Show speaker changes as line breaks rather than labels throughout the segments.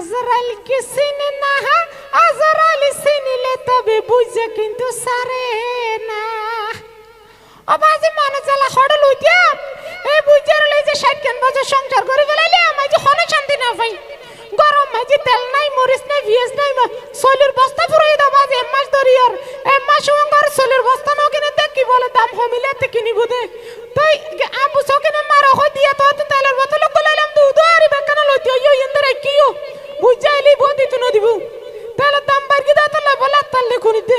আজরাইল কি চিনে না আজরাইল চিনিলে তবে বুঝে কিন্তু সারে না। অবাজি মনে জ্বালা হড়ল উঠিয়া এই বুঝে রলে যে ষাট কেন বছর সংসার করে ফেলাইলে আমার যে হনে শান্তি না পাই। গরম মাঝে তেল নাই, মরিচ নাই, ভিয়েজ নাই সলির বস্তা ফুরাই দাও বাজে এক মাস ধরি আর। এক মাস সঙ্গার সলির বস্তা নাও কিনে দেখ বলে দাম হমিলে তে কিনিব দে তাই আবু সকিনে মারা হয় দিয়া তো তেলের বোতল গলাইলাম তো উদারি বেকানা লইতে ইয়ো ইন্দরে কিও। বুঝাইলি বদি তো নদিব? তেলের দাম বাড়ি দাও তাহলে বলা তাহলে খুনিতে।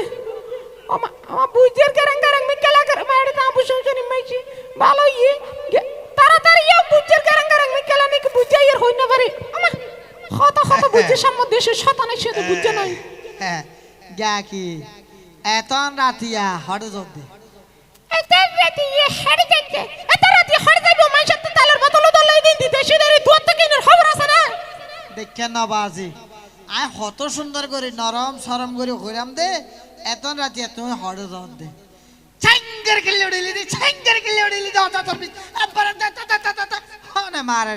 আমা আমা বুঝের কেরাং কেরাং মি কেলা করে মাড়ে তা আবু সংসানি মাইছি। ভালো গে- তাড়াতাড়ি ইয়ে বুঝের কেরাং কেরাং মি কেলা নাকি বুঝাই আর হই না পারে। আমা হত হত বুঝে সামনে দেশে শতানের সাথে বুঝে নাই।
হ্যাঁ কি এতন রাতিয়া হরে জব্দি
এত রাতে ইয়ে হেড়ে যাচ্ছে এত রাতে হেড়ে যাইবো মাইশার তো তেলের বোতল দলাই দিন দিতে সেদের দুয়ার তো কিনের খবর আছে না?
দেখে আই কত সুন্দর করে নরম সরম করে ঘুরাম দে এতন রাতিয়া তুমি হরে জব্দি ছাঙ্গার খেলে উড়িলি দি ছাঙ্গার খেলে উড়িলি দা দা দা দা দা হনে মারে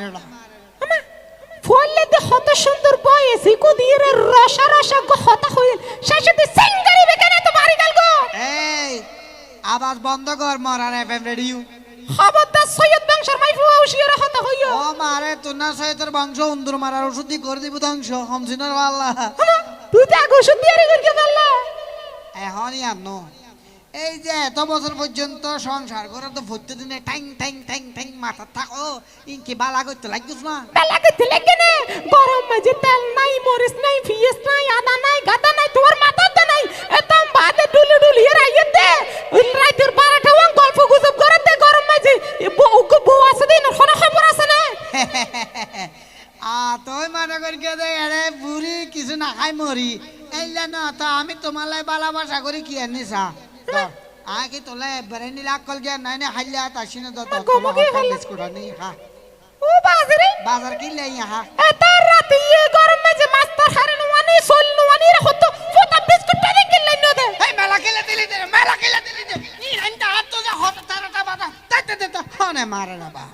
ফলে দে হত সুন্দর বয়স ইকো দিয়ে রে রসা রসা গো হতা হইল শেষে দি সিঙ্গারি বেকানে তো বাড়ি গেল গো।
এই আওয়াজ বন্ধ কর মরার এফএম রেডিও।
খবরদার সৈয়দ বংশের মাইফু আউশিয়ার হতা হইল
ও মারে তুনা সহিতর বংশ উন্দুর মারার ওষুধ করে দিব ধ্বংস হমসিনার আল্লাহ
তুই তো আগে ওষুধ দিয়ে রেখে পারলা
এখনই আন এই যে এত বছর পর্যন্ত সংসার করে তো ভর্তি দিনে ঠ্যাং ঠ্যাং ঠ্যাং ঠ্যাং মাথা থাকো ইনকি বালা করতে লাগিস না।
বেলা করতে লেগে নে। গরম মাঝে তেল নাই মরিচ নাই ফিয়েস নাই আদা নাই গাদা নাই তোর মাথাতে নাই। এতম বাদে ডুলি ডুলি আইয়ে দে বারোটা গল্প গুজব বউ আছে দিন কোনো খবর আছে না?
আ তুই মনে করি কে আরে বুড়ি কিছু না খাই মরি এইলা না তা আমি তোমালাই বালা বাসা করি কি আনিসা কি তোলে বেরে নিলা কল গিয়া নাই না হাইলা তাসি না দত তোমার। বিস্কুট আনি খা
ও বাজারে
বাজার কি লাই হা
এত রাতে ইয়ে গরম মাঝে মাস্টার হারে নোয়ানি সল নোয়ানি রে হতো ফোটা বিস্কুট টানে কিনলেন না দে।
এই মেলা খেলে দিলি দে মেলা খেলে দিলি দে ই আন্তা হাত তো যা হত তারাটা বাদা তাতে দে তো হনে মারে না বা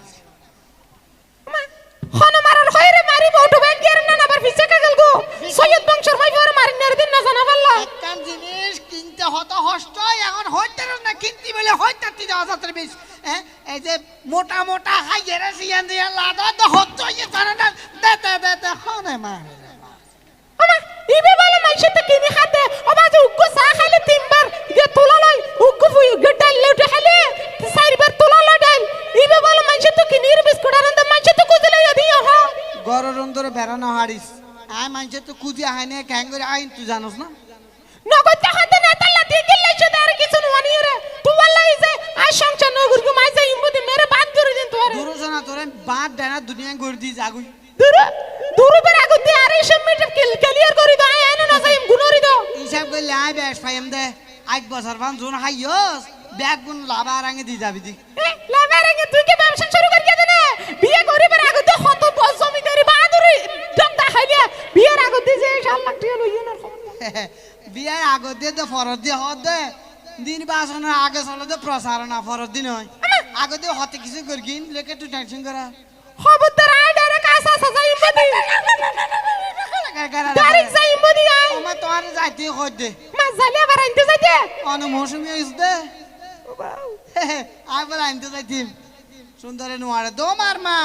হন মারার হইরে মারি বউটো ব্যাগ গের না আবার পিছে কাগল গো? সৈয়দ বংশের মাইফু আর মারি নার দিন না জানা পারলা
একটা জিনিস কিনতে হত হষ্ট এখন হইতে না কিনতে বলে হইতে তুই যাওয়া যাত্রা বেশ। এই যে মোটা মোটা হাই গেরে সিয়ান দিয়ে লাদা তো হত ইয়ে জানা না দে দে দে হনে মারে অন্তরে বেড়ানো হারিস আয় মানুষে তো খুঁজে আয় না ক্যাং করে আইন তুই জানোস না?
নগদ না তাল্লা দিয়ে গেলে সে আর কিছু নওয়ানি রে। তুই বললাই যে আই সংসার নগর গো মাইছে ইমবদি মেরে বাদ করে দিন তোরে।
দূর না তোরে বাদ দেনা দুনিয়া করে দিস আগুই
দূর দূর বের আগত দিয়ে আর এইসব মিটার ক্লিয়ার করে দাও আই আইনো না যাইম গুনরি দাও
হিসাব করলে আয় বেশ পাইম দে। আজ বছর জোন হাইয়স ব্যাগ রাঙে দি যাবি দি
লেবারে তুই কি ব্যবসা শুরু করি কেন বিয়ে করিবার আগে তো কত বস জমিদারি বাহাদুরি জমতা খাইলিয়া বিয়ের আগে দিয়ে যে সাল লাখ টাকা লইও না
বিয়ার আগত দিয়ে তো ফরত দিয়ে হত দে। দিন বাসনের আগে চলে তো প্রচারণা ফরত দিন হয়। আগে দিয়ে হতে কিছু করি কিন লেকে তুই টেনশন করা।
খবরদার আই।
যাইতে হত দে?
মা জালি আবার আনতে যাইতে?
অন মৌসুমি হয়েছে দে। আবার আনতে যাইতিম। সুন্দরে নোয়ারে দো মার মা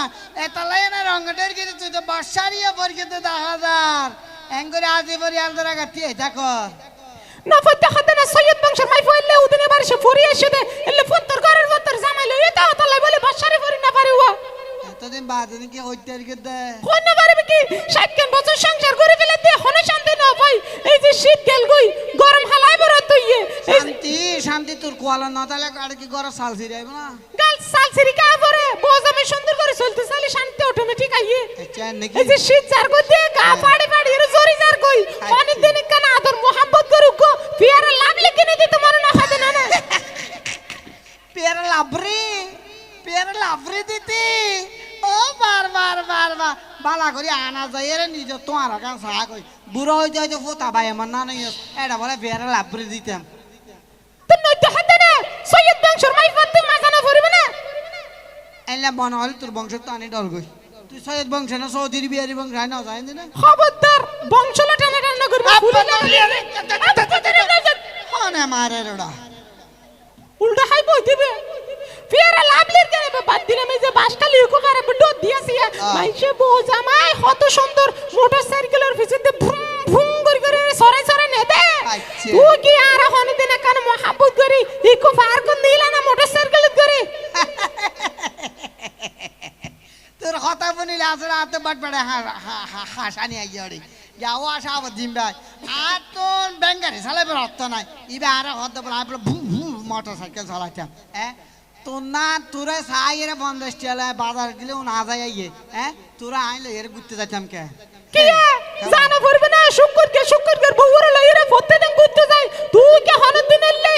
এতালাই না রঙটের কিন্তু তুই তো বর্ষারিয়া পরিচিত দা হাজার এঙ্গরে আজি পরি আলদারা গাতি এটা কর
নফত দেখাতে না সৈয়দ বংশের মাই ফইলে উদিনে বাড়ি সে এসে দে এলে ফন্তর ঘরের ফন্তর জামাই এটা তালাই বলে বাসারে ফরি না পারে ও।
এতদিন বাদ কি হইতে কি দে।
কোন পারবে কি? ষাট বছর সংসার করে ফেলে দে হনে শান্তি না ভাই এই যে শীত গেল গই গরম হালাই বড়
শান্তি শান্তি তোর কোয়ালা না তাহলে আর কি ঘর সাল না?
গাল সাল সিরি কা পরে? আমি সুন্দর করে চলতে চালি শান্তি অটোমেটিক আইয়ে। এই যে শীত যার গো দে গা পাড়ি পাড়ি এর জরি অনেক দিন কেন আদর মোহাম্মত করুক গো? পিয়ারে লাভ লিখে নে দিতে মনে না খাতে না না
পেয়ারা লাভরি পেয়ারা লাভরি দিতি। ও বার বার বার বার। বালা করে আনা যায় রে নিজ তোমার কাছে সাহা কই বুড়ো হয়ে যায় যে ফোতা ভাই আমার না নাই এটা বলে পেয়ারা লাভরি দিতাম।
তো নইতে হাতে না সৈয়দ বংশের মাই ফাতে মাজানা পড়বে না?
এলে মনে হলে তোর বংশ তো আনি ডর গই তুই সৈয়দ বংশ না চৌধুরী বিহারি বংশ হয় না জানি না
খবরদার বংশলা টানা টানা করবে
হনে মারে রোডা।
উল্টা হাই বই দিবে? ফিয়ারা লাভলির কেন বাদ দিলাম এই যে বাসকালি উকো করে ডোদ দিয়েছি মাইসে বউ জামাই কত সুন্দর মোটরসাইকেলের পিছনে ভুম ভুম করে করে সরাই সরাই নেবে
আচ্ছা।
তুই কি আর হনে দিন কান মহাব্বত করি? ইকো ফার কোন দিলা না মোটরসাইকেল করে
তোর কথা বনিলে আসলে হাতে বাট বাড়ে হাসানি আই গিয়ে যাও আসা আবার দিন ভাই আর তোর ব্যাঙ্গারি চালাইবে অর্থ নাই। ইবে আর হতে বলে আমি ভুম ভুম মোটর সাইকেল চালাইতাম হ্যাঁ তোর না তোরা সাই এর বন্ধ স্টেলে বাজার গেলে ও না যায় ইয়ে হ্যাঁ তোরা আইলে এর ঘুরতে যাইতাম কে?
কি জানা পড়বে না? শুক্র কে শুক্র কে বউরে লইরে ফতে দেন ঘুরতে যাই তুই কি হনে দিন এলে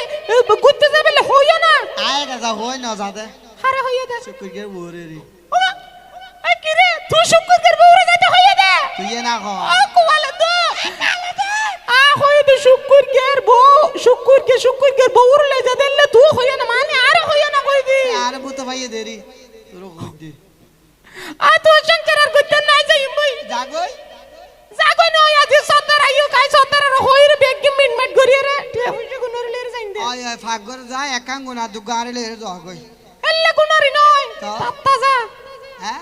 ঘুরতে যাবে হইয়া না?
আয় গেছা হই না যাতে
আরে হইয়া দে।
শুকুর কে ওরে রে।
ওমা এই কি রে তুই শুক্র কে বউরে যাইতে হইয়া দে।
তুই না খ
আ কোয়ালে তো আ হইয়া দে শুক্র কে বউ শুক্র কে শুক্র কে বউরে লই যা দেলে তুই হইয়া না মানে আরে হইয়া না কই দি
আর বুতে ভাইয়ে দেরি। তোর ঘুর দে
আ তুই শঙ্কর আর করতে না যাই মুই
জাগই
জাগো নয় আজি সত্তর আইও কাই সত্তর আর হইরে বেগ মিট মিট করিয়ে রে। টিয়া বুঝে গুনর লের যাইন দে।
আয় আয় করে জগই
এল্লে গুনরি নয় তাত্তা যা।
হ্যাঁ?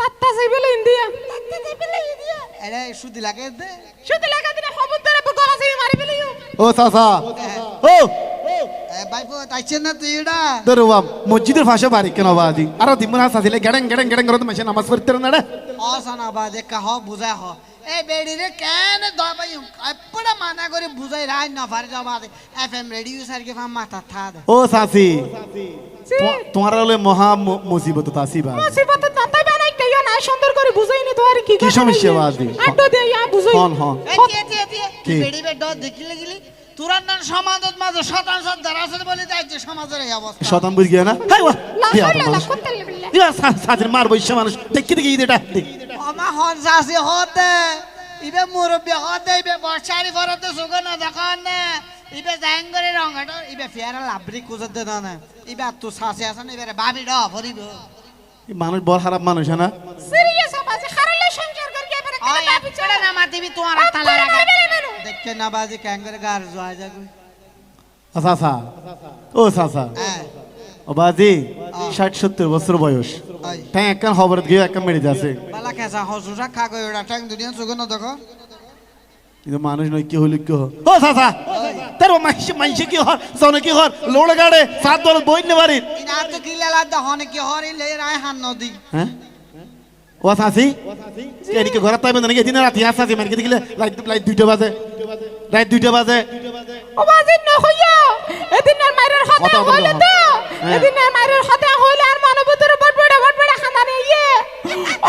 তাত্তা যাই বলে ইন্ডিয়া তাত্তা চাইবলে ইন্ডিয়া
এরে সুদি লাগে দে।
শুধু লাগা দিনে গলা যাই মারি ফেলে
ও চাচা। ও
এ বাইপো তাইছেন না তুই এটা
মসজিদের ভাষা বাড়ি কেন বাদি আর দিমুন হাস আসলে গেড়েং গেড়েং গেড়েং করতে মাসে নামাজ পড়তে না
অসানা বা দেখা হ এই বেডি রে কেন দবাই এপড়া মানা করে বুঝাই রাই না ফারে যাবা এফএম রেডিও সারকে ফাম মাথা থা
ও সাসি তোমার হলে মহা মুসিবত তাসি বা।
মুসিবত তাতাই বানাই কেয়া না বুঝাইনি তো আর কি
কি সমস্যা বাদি?
হ্যাঁ।
আড্ডো দে ইয়া বুঝাই।
হন হন।
এ তে তে তে
কি?
বেডি বেড দেখিলে গিলি তুরান না সমাজত মাঝে শতাংশ দারাসত বলে যাই যে সমাজের এই অবস্থা।
শতান বুঝ গিয়া না? হাই ওয়া
লা হাওলা লা
মানুষ
কুত্তা বিল্লাহ
ইয়া সাথে মার বইছে মানুষ। দেখি দেখি এটা দেখ।
আমা হন সাসি হতে। ইবে মুরব্বি হতে ইবে বর্ষারি ফরতে সুগন দেখান। না ইবে জাঙ্গরে রঙটা ইবে ফেরা লাভরি কুজত দে না ইবে তো সাসি আছেন ইবে বাবি ড ভরিব
এই মানুষ বড় খারাপ মানুষ হ্যাঁ না?
সিরিয়াস আবাজে খারালে সংসার কর
না মাতিবি তোমার তালা লাগা দেখকে না বাজি ক্যাঙ্গরে গার জয় যাগু
সাসা ও সাসা
হ্যাঁ।
ও বাজি ষাট সত্তর বছর বয়স। একখান গিয়ে একখান মেরে যাচ্ছে
বালা কেসা হসুসা খা গই ওটা ট্যাং দুনিয়া সুগন দেখো?
কিন্তু মানুষ নয় কি হইল কি ও সাসা তার মাইসে মাইসে কি জনে কি লোড়ে গাড়ে সাত দল বই নে বাড়ি।
ইনা তো কিলালা দহনে কি হরি লে রায় হান নদী।
হ্যাঁ? ও সাসি এদিকে ঘরে তাইবে নাকি? দিন রাতি আসাসি মানে দিলে লাইট লাইট দুইটা বাজে। রাত দুইটা বাজে।
ও বাজে ন হইয়া মাইরের
কথা
কথা
বলো,
হইলে তো। এদিনের মাইরের কথা হইলে আর মানবতর বড়বড় বড়বড় খানানে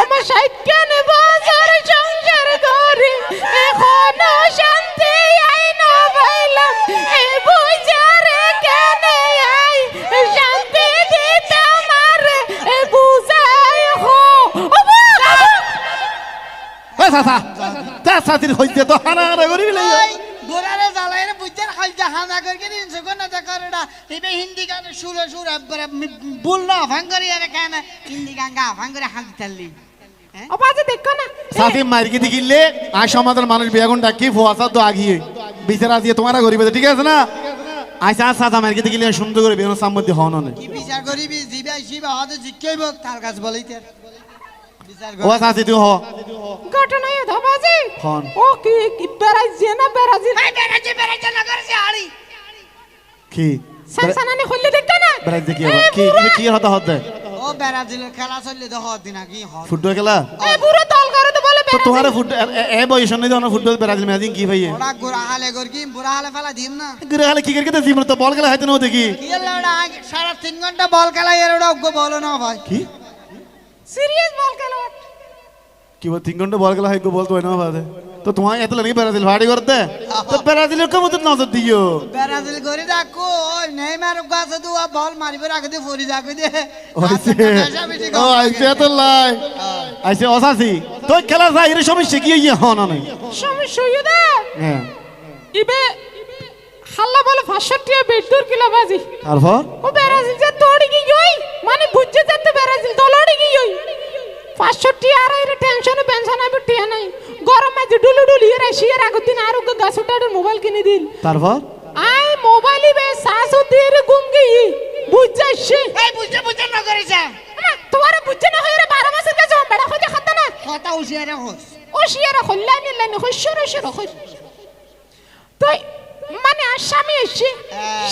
আমার সাইড কেন বাজার
তা সাসির হইতে তো হানা হানা করি লাই
ওই গোরারে জ্বালাই রে বুঝতে খাই জাহানা করে দিন সুগন না দেখো রেডা ইবে হিন্দি গানে সুরে সুরে বরে বুল না ভাঙ্গরি আরে কেন। হিন্দি গান গা ভাঙ্গরি হাত দিতালি। হ্যাঁ?
ও বাজে দেখো না
সাথে মার্কি দিলে আর সমাজের মানুষ বিয়াগুন ডাকি ফোয়াসা তো আগিয়ে। বিচারা দিয়ে তোমারা গরিবে ঠিক আছে না? আচ্ছা দিলে সুন্দর করে বেরোনো সাম্মতি হন না
কি বিচার করিবি? জিবা শিবা হতে জিজ্ঞাইব তার কাছে বিচার
ও
কর
সাসি তুই হ।
ঘটনায় ধবাজি?
হন।
ও কি কি বেড়াইছে না বেড়াইছে?
এই বেরাজি বেরাজি না করেছে আড়ি
কি
সানসানানি হইলে দেখো না?
বেড়াই কি কি কি হতে হতে
ও বেরাজিলের খেলা চললে দেখো দিন কি হত
ফুটবল খেলা?
এই পুরো দল করে তো বলে
তো তোমার ফুটবল এ বয়স নেই তো ফুটবল বেড়াইছিল ম্যাচিং কি ভাইয়ে
ওরা গোরা হালে গর কি বুড়া হালে ফেলা দিম না।
গরে হালে কি জীবন তো বল খেলা হাইতে না দেখি।
কি আগে সারা তিন ঘণ্টা বল খেলা এর অজ্ঞ বলো না ভাই।
কি? তো তোমার এত লাগে ব্রাজিল ভাড়ি করতে? তো ব্রাজিলের কেমন তো নজর দিও?
বেরাজিল করে ডাকো ওই নেইমার গাছে দুয়া বল মারিবার আগে দিয়ে ফরি যাকে দিয়ে।
ও আইছে তো লাই। আইছে অসাসি। তো খেলা যাই এর সমস্যা কি? ইয়ে হন না
সমস্যা হইয়ে দে
হ্যাঁ।
ইবে হাল্লা বলে ফাঁসটিয়া বেডুর কিলো বাজি।
তারপর?
ও যে তোড়ি কি গই মানে বুঝছে যেতে বেড়াইছে দলড়ি কি গই পাঁচশো টিয়া আর এর টেনশন পেনশন আমি টিয়া নাই। গরম মাঝে ডুলু ডুলি এর শিয়ার আগত দিন আর ওকে গাছ উঠার মোবাইল কিনে দিল।
তারপর?
আই মোবাইলই বে শাশু দিয়ে গুম গই বুঝ
এই বুঝতে বুঝতে না করেছে?
তোমার বুঝছে না হয়ে রে বারো মাসের কাছে বেড়া হয়ে খাতে না
কথা উঠিয়ে হোস
ও শিয়ার হল্লানি লানি হইশ্বর হইশ্বর হই তো মানে আর স্বামী এসে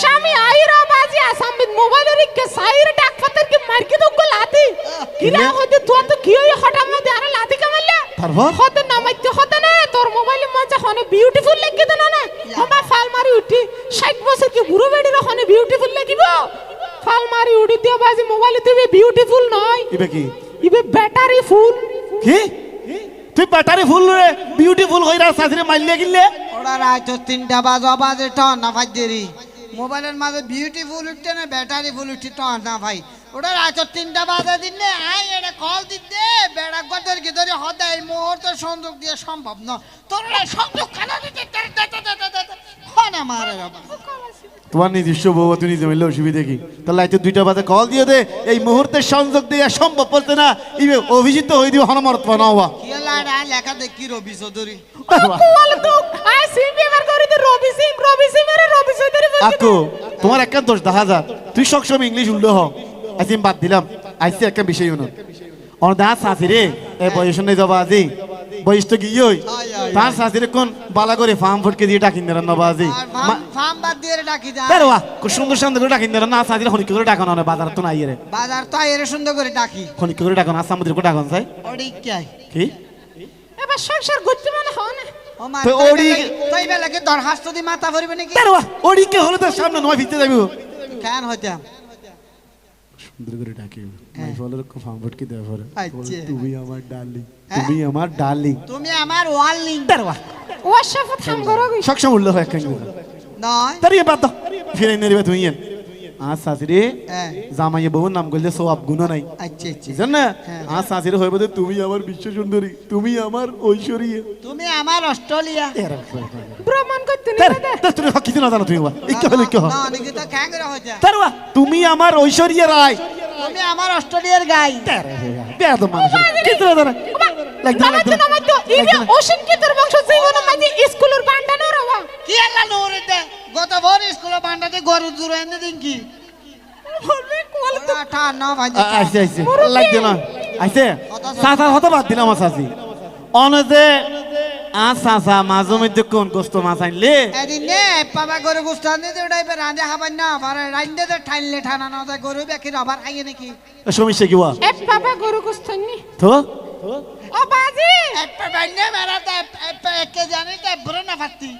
স্বামী আইরা বাজি আসাম মোবাইলের কে সাইর পাতার কে মারকে তো গো লাতি কিরা হতে তো তো কি হই হঠাৎ মধ্যে আর লাতি কামালে
তারপর?
হতে নামাইতে হতে না তোর মোবাইলে মজা হনে বিউটিফুল লাগি তো না না? হমা ফাল মারি উঠি। 60 বছর কি বুড়ো বেড়ির হনে বিউটিফুল লাগিব? ফাল মারি উঠি দিও বাজি মোবাইলে তুই বিউটিফুল নয়।
ইবে কি?
ইবে ব্যাটারি ফুল
কি? তুই ব্যাটারি ফুল রে বিউটিফুল হইরা সাথে মাইলে গিলে?
ওরা রাত তিনটা বাজা বাজে টন না ভাই দেরি। মোবাইলের মাঝে বিউটিফুল উঠছে না ব্যাটারি ফুল উঠছে টন না ভাই। ওটা রাত তিনটা বাজে দিন নে আই এটা কল দিতে বেড়া গদের ধরে হতে এই মুহূর্তে সংযোগ দিয়ে সম্ভব না তোর সংযোগ কেন দিতে হনে মারে বাবা?
তোমার নিজস্ব বউ তুই নিজে মিললে অসুবিধা কি? তাহলে আইতে দুইটা বাজে কল দিয়ে দে এই মুহূর্তে সংযোগ দিয়ে সম্ভব পড়ছে না ইবে অভিজিৎ হই দিও হনমরত বানাওয়া
লেখা দেখি রবি চৌধুরী?
কোয়াল তো আই সিম ব্যবহার করি তো রবি সিম রবি সিম এর রবি চৌধুরী বলছি
তোমার একটা দোষ দেখা যা তুই সবসময় ইংলিশ উল্টো হ। আইসি বাদ দিলাম। আইসি একটা বিষয় উনো অন দা সাথী রে এ বয়স নেই যাবা আজি। বয়স তো গিয়ে তার সাথী কোন বালা করে ফার্ম ফটকে দিয়ে ডাকিন দেন না বাজি
আর ফার্ম- বাদ দিয়ে ডাকি যা।
তার ওয়া খুব সুন্দর সুন্দর করে ডাকিন দেন। না সাথী হনিক করে ডাকানো না বাজার তো নাই রে।
বাজার তো এর সুন্দর করে ডাকি।
হনিক করে ডাকানো আসাম মধ্যে করে ডাকান চাই
ওডি কে
কি?
এবার সংসার করতে মানে হয় না।
ওডি-
দরখাস্ত দি মাথা ভরবে নাকি?
তার ওয়া ওডিকে হলে তো সামনে নয় ভিতরে যাব
কেন হইতাম?
করে ডাকি মাই ফলোর কো ফাম্বট কি দেওয়া পরে। তুমি আমার ডার্লিং? তুমি আমার ডার্লিং
তুমি আমার ওয়ার্লিং
তার ওয়া
কাম করো গই
সবসময় উল্লেখ হয় কেন
নয়
তার ইয়ে বাদ দাও ফিরে নেরিবে তুমি তুই ইয়ে আর শাশুড়ি জামাইয়ে বউর নাম করলে সব গুণ নাই
আচ্ছা আচ্ছা
না
হ্যাঁ।
আর শাশুড়ি হয়ে বোধ তুমি আমার বিশ্ব সুন্দরী তুমি আমার ঐশ্বরী
তুমি আমার অস্ট্রেলিয়া
ভ্রমণ করতে
তুমি কিছু না জানো তুমি ইকে হলো ইকে আমার ঐশ্বরিয়া রায়
তুমি আমার অস্ট্রেলিয়ার গাই
বেয়াদ মানুষ কিছু না জানো
তো তো বান্ডানো রবা
কি আল্লাহ নোরে দে গত ভোর গরু জুড়ে দিন কি
বলবে কোয়াল তো
ওরা ঠা না ভাই
আইসে আইসে লাগবে না আইসে চাচা হতে বাদ দিলাম আমার চাচি অনজে আ চাচা মাঝে মধ্যে কোন কষ্ট মাছ আনলে
নে বাবা গরু গুস্তান দিতে ওটাই রাঁধে খাবার না আবার রাঁধতে তো ঠাইলে ঠানা না গরু বেকি আবার খাইয়ে নাকি
সমস্যা কি
বাবা গরু কুস্তানি
তো
ও বাজি!
একটা বাইনে মেরাতে একে জানি তে বড় না ফাত্তি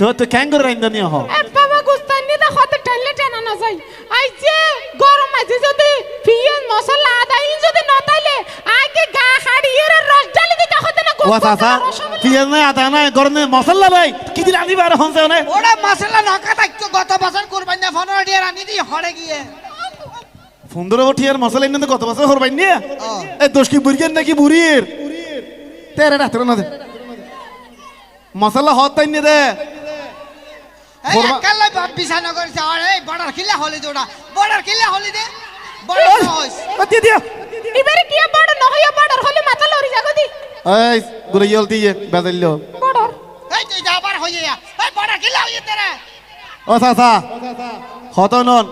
তো তো ক্যাং করে রাইন্দা নিয়ে হ
এ বাবা কুস্তানি দা হতে ঠাইলে টানা না যাই। আই যে গরম মাঝে যদি পিয়াজ মশলা আদা ইন যদি ন তাইলে আগে গা হাড়ি এর রস ডালি দিতে হতে না
ও চাচা পিয়াজ নাই আদা নাই গরম মশলা নাই কি দিন আনিবা আর হনছে না
ওরা মশলা নকা থাকতো গত বছর কোরবানি না ফোন দিয়ে রানি দি হড়ে গিয়ে।
সুন্দর উঠিয়ার মশলা ইন্নে কত বছর হরবাই নিয়ে। এ দোষ কি বুড়িয়ের নাকি বুড়ির? তেরে রাত্রে না দে মশলা হত তাই নিয়ে দে
বিছানা করেছে আর এই বর্ডার কিলা হলি দোড়া বর্ডার কিলা হলি দে বর্ডার
এবারে কি হলে মাথা লরি যাগো দি
এই গুলো ইয়ল দিয়ে বেজাইল
বড়
এই তুই যাবার যা এই বর্ডার কিলা হই তেরে
ও চাচা হত নন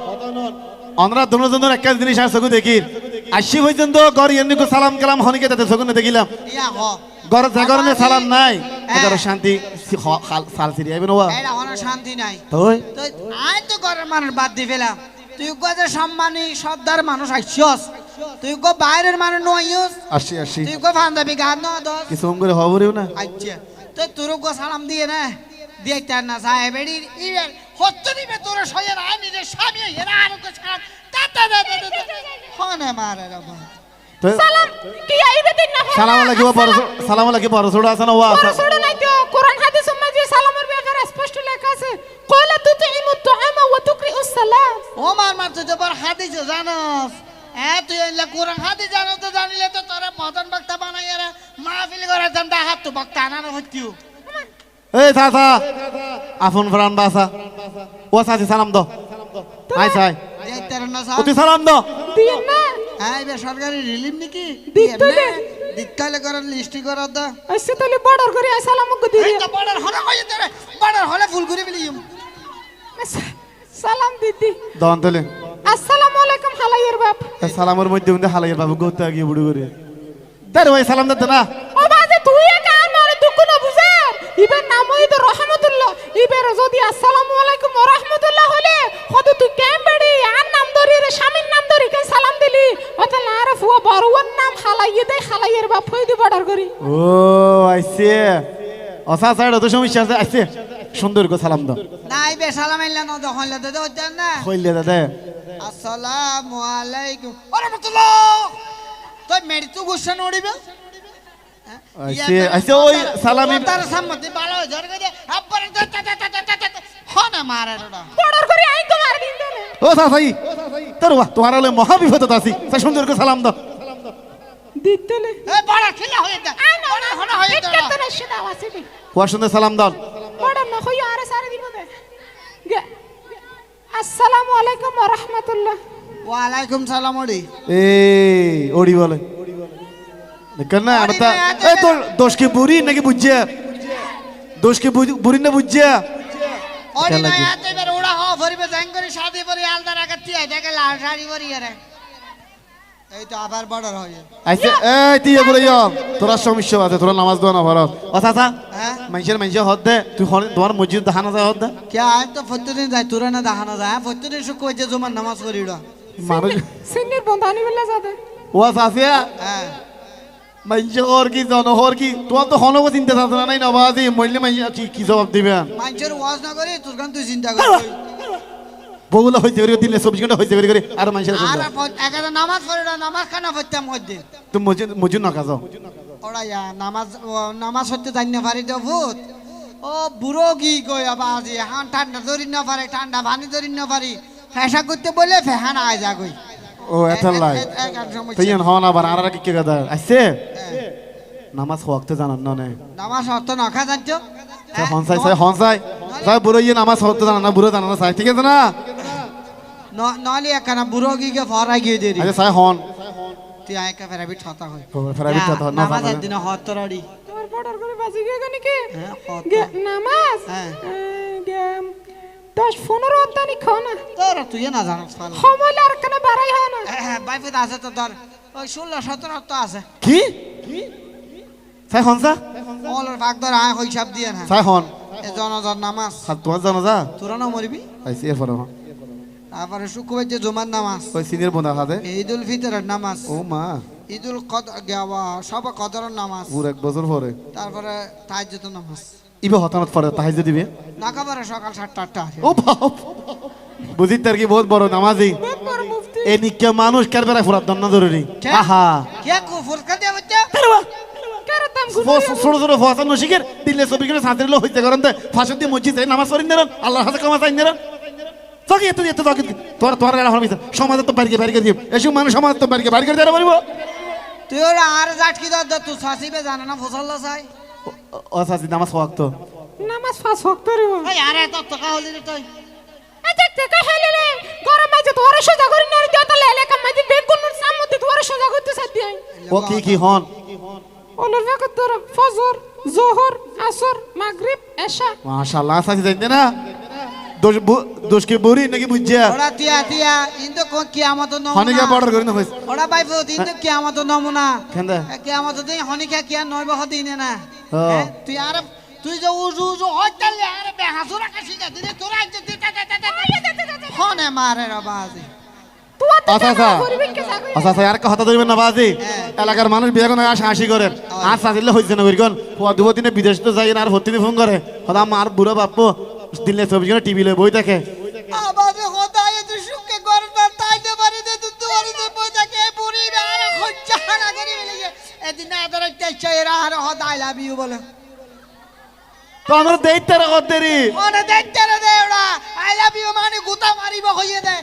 আমরা দুজনের একটা জিনিস আর চকু দেখি আসি পর্যন্ত গড় এমনি সালাম কালাম হনিকে তাতে চকু দেখিলাম
ইয়া হ
গড় জাগরণে সালাম নাই
হ্যাঁ।
এগারো শান্তি সাল সিরি আইবে নোয়া
এটা কোনো শান্তি নাই।
তুই?
আই তো ঘরের মানুষ বাদ দি ফেলাম। তুই যে সম্মানী সর্দার মানুষ আইছস তুই কো বাইরের মানুষ নইস
আসি আসি।
তুই কো ফান্দাবি গান ন দস
কিছু করে হবরিও না।
আচ্ছা তো তোর কো সালাম দিয়ে না। দিয়ে তার না সাহেব এডি ইবের হচ্ছে দিবে তোর সয়ের আই নিজে স্বামী এরা আর কো সালাম তা তা তা তা হনে মারে রে
সালাম কি আইবে দিন না
সালাম আলাইকুম সালাম। আছে না ওয়া
নাই তো কোরআন হাদিস মাঝে সালামের ব্যাপারে স্পষ্ট লেখা আছে। কয়লা তুতিমু তুআমা ওয়া তুকরিউস সালাম।
ও মার মার তুই তো হাদিস জানস। এ তুই এলে কোরআন হাদিস জানো তো জানিলে তো তোরে মদন বক্তা বানাই এরা মাহফিল করে জানতা হাত তো বক্তা আনানো হচ্ছিও
এই চাচা আফন ফরান বাসা। ও চাচি সালাম দো আই চাই অতি সালাম দো
দিয়ে না।
হ্যাঁ এবার সরকারি রিলিফ নাকি?
দিতে দে।
করার লিস্টি করার দা
আইসে তাহলে বর্ডার করে সালাম দিদি
এই তো বর্ডার হলে তোরে বর্ডার হলে ফুল করে বিলিম
সালাম দিদি
দন তাহলে
আসসালামু আলাইকুম হালাইয়ের বাপ।
এ সালামের মধ্যে মধ্যে হালাইয়ের বাবু গৌতে গিয়ে বুড়ি করে। তার ভাই সালাম দিতে না।
ও বাজে তুই একা আমার দুঃখ না বুঝার। ইবের নাম হইদ রহমতুল্লাহ। ইবের যদি আসসালামু আলাইকুম ওয়া রাহমাতুল্লাহ হলে কত তুই কেম বেড়ি আর নাম ধরি রে স্বামীর নাম ধরি কে সালাম দিলি অত না রে ফুয়া বড়ুয়ার নাম হালাইয়ে দেয় হালাইয়ের বাপ হই দি বর্ডার করি
ও আইসে অসা সাইড তো সমস্যা আছে আইসে সুন্দর করে সালাম দাও
না এবার সালাম আইলা না দখন লে দে হইতেন না
কইলে দাদা
আসসালামু আলাইকুম ওয়া রাহমাতুল্লাহ তুই মেরি তো গুসা নড়িবে
আইসে আইসে ওই সালামি
তার সম্মতি ভালো তা তা তা হনে মারে রে
বর্ডার করি আই তো মার দিন
ও সাসাই তোর বাহ তোমার হলে মহা বিপদ আছি। তা সুন্দর করে সালাম দাও।
দিতেলে।
এ বড় খিলা হয়ে দা বড় হনে হয়ে দা
কেতে না সেটা আছে দি
কুয়ার সুন্দর সালাম দাও।
বর্ডার না হই আরে সারে দিব দে আসসালামু আলাইকুম ওয়া রাহমাতুল্লাহ।
ওয়া আলাইকুম সালাম ওড়ি
এই ওড়ি বলে। দেখেন না
ওড়ি
আমরা
না, এত
এই তোর দোষ কি বুড়ি নাকি বুঝছে দোষ কি বুড়ি- বুড়ি না বুঝছে
ওড়ি না এত এবার ভরিবে জাইন করে শাদি পরি আলদা রাখা তিয়া দেখে লাল শাড়ি পরি আরে এই তো আবার বড় হয়ে
আইসে এই তুই এগুলো তোরা সমস্যা আছে তোরা নামাজ দোয়া না ভারত কথা থা
হ্যাঁ?
মানুষের মানুষের হদ দে তুই তোমার মসজিদ দেখানো যায় হদ দে।
কে আয় তো প্রত্যেকদিন যাই তোরা না দেখানো যায় প্রত্যেকদিন শুক কইছে জমান নামাজ পড়িড়
মানুষ
সিন্নির বন্ধু আনি
ও
হ্যাঁ।
মানুষ কি জন হর কি? তোমার তো হনক চিন্তা থাকতো নাই নবাজি মরলে মানুষ কি কি জবাব দিবে?
মানুষের ওয়াজ না করি তোর গান তুই চিন্তা করি।
বগুলা হইতে করে দিলে চব্বিশ ঘণ্টা হইতে করে আর মানুষের
নামাজ পড়িড় নামাজ খানা পড়তাম মধ্যে
তুমি মসজিদ মসজিদ না কাজ।
ওরা নামাজ নামাজ জানি না পারি তো ভূত ও বুড়ো কি কই বাজি হান ঠান্ডা ধরি না পারে ঠান্ডা পানি ধরি না পারি। ফেসা করতে বলে ফেহান আয় যা কই।
ও এত লাই। হন আবার আর কি কে কথা
হ্যাঁ।
নামাজ হওয়াতে জানান না নে।
নামাজ হতো নখা জানছো?
সাই হনসাই সাই হনসাই সাই বুড়ো ইয়ে নামাজ হতে জানা না বুড়ো না সাই ঠিক আছে না?
ন- নহলে একখানা বুড়ো গিয়ে ফরাই গিয়ে দিয়ে
আচ্ছা সাই হন।
তুই আয় কা ফেরাবি ঠতা হয়।
ফেরাবি ঠতা না
নামাজ। একদিন হতরাড়ি।
তোমার বর্ডার করে বাজি গে গনি কি?
হ্যাঁ
নামাজ?
হ্যাঁ।
আহ, গে দশ পনেরো অন্তানি খাও না।
তোর তুই না জানো ফালা
সময় আর কেন বাড়াই হয় না?
হ্যাঁ বাইফেদ আছে তো ধর। ওই ষোলো সতেরো তো আছে।
কি? সাই হনসা
মলের ভাগ ধর আয় হিসাব দিয়ে না।
সাই হন।
এ জনজন নামাজ।
তোমার জানা যা
তোরা না মরবি।
আইসি এরপরে হন।
তারপরে শুক্রবার যে জুমার নামাজ।
ওই সিনিয়র বোনা হাতে?
ঈদুল ফিতরের নামাজ।
ও মা।
ঈদুল কদ গাওয়া সব কদরের নামাজ।
পুরো এক বছর পরে।
তারপরে তাহাজ্জুদের নামাজ।
ইবে হতানত পরে তাহাজ দিবে?
নাকাবারে সকাল সাতটা আটটা
ও বাপ। বুঝি তার কি বহুত বড় নামাজি। এই নিকে মানুষ কার বেড়া ফুরাত দন্না জরুরি? আহা।
কে কু ফুলকা দিয়ে
দাম
ছোট ছোট দিলে ছবি করে হইতে করেন দিয়ে মসজিদ নামাজ পড়িন নেন আল্লাহর হাতে কামা চাইন নেন তোকে এত এত তোকে তোর তোর এরা হরমিস সমাজে তো বাড়িকে বাড়িকে দিয়ে এসব মানুষ সমাজ তো বাড়িকে বাড়ি করে দেওয়া পারিব
তুই ওরা আর জাটকি দর তুই শাসিবে জানে না ফসল্লা চাই
ও সাসি নামাজ হওয়াক তো
নামাজ ফাঁস হোক তোর
এই আরে তোর টাকা হলি রে তুই।
দেখতে কে হেলে রে। গরম মাঝে তোরে সোজা করি না দিও তাহলে এলাকা মাঝে বেগুন সামতে তোরে সোজা করতে সাথে আই
ও কি কি হন?
ওলর ভাগত তোর ফজর জোহর আসর মাগরিব এশা।
মাশাআল্লাহ সাসি জানতে না? দোষ বু- দোষ কি বুড়ি নাকি বুঝিয়া?
ওরা তিয়া তিয়া ইন্দু কোন কিয়ামত
হনিকা
নমুনা?
বর্ডার করে না হইছে
ওরা ইন্দু কিয়ামত নমুনা।
কেন্দা?
কিয়ামত দিন হনিকা কিয়া নয় বহ দিনে না? তুই আর তুই যে উজু উজু হইতালে আর বে হাসুরা কাশি যা দিনে তোরা আজ দিতে হনে মারে রে বাজি।
তুই তো
আচ্ছা। আচ্ছা আচ্ছা
হ্যাঁ।
এলাকার মানুষ বিয়ে করে হাসি করেন আর সাজিলে হইছে না বিদেশ তো যাই আর ভর্তি ফোন করে। মার বুড়ো বাপ্পো দিলে চব্বিশ ঘণ্টা টিভি লয়ে বই দেখে।
আবারে হদায় তুই সুখে গরবার তাইতে পারি দে তুই তুয়ারি দে বই থাকে পুরি আর হজ্জা লাগি মিলে এদিন আদর একটা চেহারা আর হদায় লাভ ইউ বলে।
তো আমরা দেরি।
দেখতে রে দে ওরা আই লাভ ইউ মানে গুতা মারিব হইয়ে দে।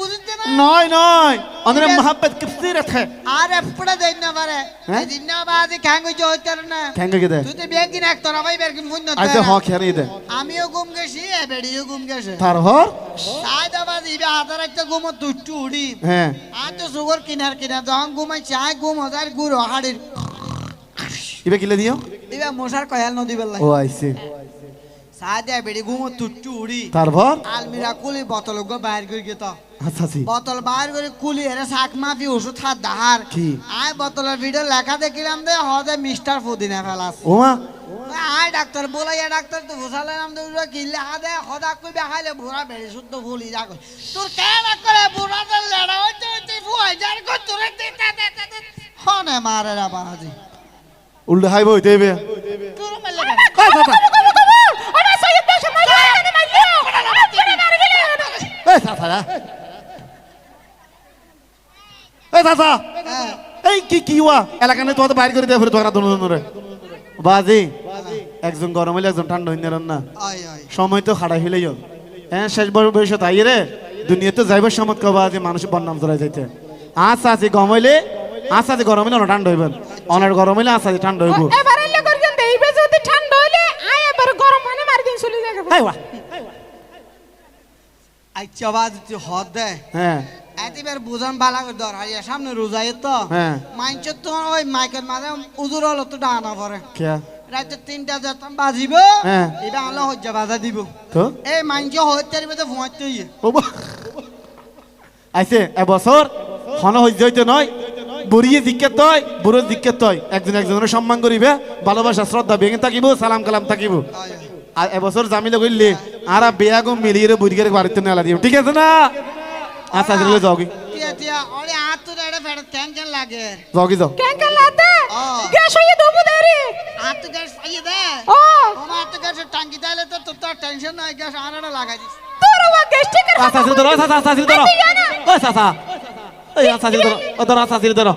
বুঝতে না
নয় নয় আমাদের মোহাব্বত
পারে
হ্যাঁ?
এই দিন না বাজে খাঙ্গ হইতে হইতে না
কেন কে দে
এক তোরা ভাই বের কিন ফুন
আইতে হ খেয়ে দে
আমিও ঘুম গেছি এ বেড়িও ঘুম গেছে
তারপর
সায়দাবাদ ইবে হাজার একটা ঘুম তুট্টু উড়ি
হ্যাঁ
আর তো সুগর কিনার কিনার যখন ঘুমাই চাই ঘুম হাজার গুড় হাড়ির
ইবে কিলে দিও
ইবে মশার কয়াল নদী বেলায়
ও আইছে
সায়দা বেড়ি ঘুম তুট্টু উড়ি।
তারপর?
আলমিরা কুলি বোতল গো বাইর করে গেত।
আচ্ছা জি
বোতল বাইর করে কুলি এর শাক মাফি ওষুধ হাত দাহার।
কি?
আয় বোতলের ভিডিও লেখা দেখিলাম দে হদে মিস্টার ফুদিনা ফেলাস।
ওমা
আয় ডাক্তার বলাইয়া ডাক্তার তো ঘোষালে নাম তো কিনলে হাদে হদা কই বেখাইলে বুড়া বেড়ে শুদ্ধ ফুলি যা কই। তোর কেন করে বুড়া তো লড়া হইতে হইতে ফুয়াই যার কো তোরে দে দে দে দে দে। হনে মারে রা বাজি
উল্টো হাইব হইতে হইবে।
তোর মেলে
কই চাচা
ওরে সৈয়দ বেশ মজা এনে মাইলো ওরে মারি গেলে
এই চাচা এই চাচা এই কি কি ওয়া এলাকা নেই তোমাদের বাইর করে দেয় ফিরে তোরা দুনো দুনো বাজি। একজন গরম হইলে একজন ঠান্ডা হইন না।
আয় আয়।
সময় তো খাড়াই হইলেই হ্যাঁ শেষ বড় বয়স তাই রে। দুনিয়াতে যাইবার সময় কবা যে মানুষ বন্নাম চলাই যাইতে। আচ্ছা আছে গম হইলে আচ্ছা আছে গরম হইলে অনেক ঠান্ডা হইবেন। অনেক গরম হইলে আচ্ছা আছে ঠান্ডা হইব।
এবার ঠান্ডা হইলে আয় এবার গরম পানি মারি দিন চলে যাবে
হদ
হ্যাঁ।
এতিবার বুঝান বালা করে দর হারিয়া সামনে রোজাই তো।
হ্যাঁ।
মাইনচত তো ওই মাইকের মাঝে উজুর হলো তো ডানা পরে
কে?
রাতে তিনটা বাজিব
হ্যাঁ।
এটা আলো হজ্জা বাজা দিব।
তো?
এই মাইনচ হইতে ইয়ে
আইছে এবছর হন হইতে হইতে নয় বুড়িয়ে জিজ্ঞেত তয় বুড়ো জিজ্ঞেত তয় একজন একজনের সম্মান করিবে ভালোবাসা শ্রদ্ধা বেগে থাকিব সালাম কালাম থাকিব। এবছর জামিলে কইলে আর বেয়া বেয়াগো মিলিয়ে বুড়িয়ে বাড়িতে নেলা দিব ঠিক আছে না? আচ্ছা যাও কি?
কেন লাগে।
যাও কি আচ্ছা ধরো আচ্ছা আচ্ছা আচ্ছা আচ্ছা ধরো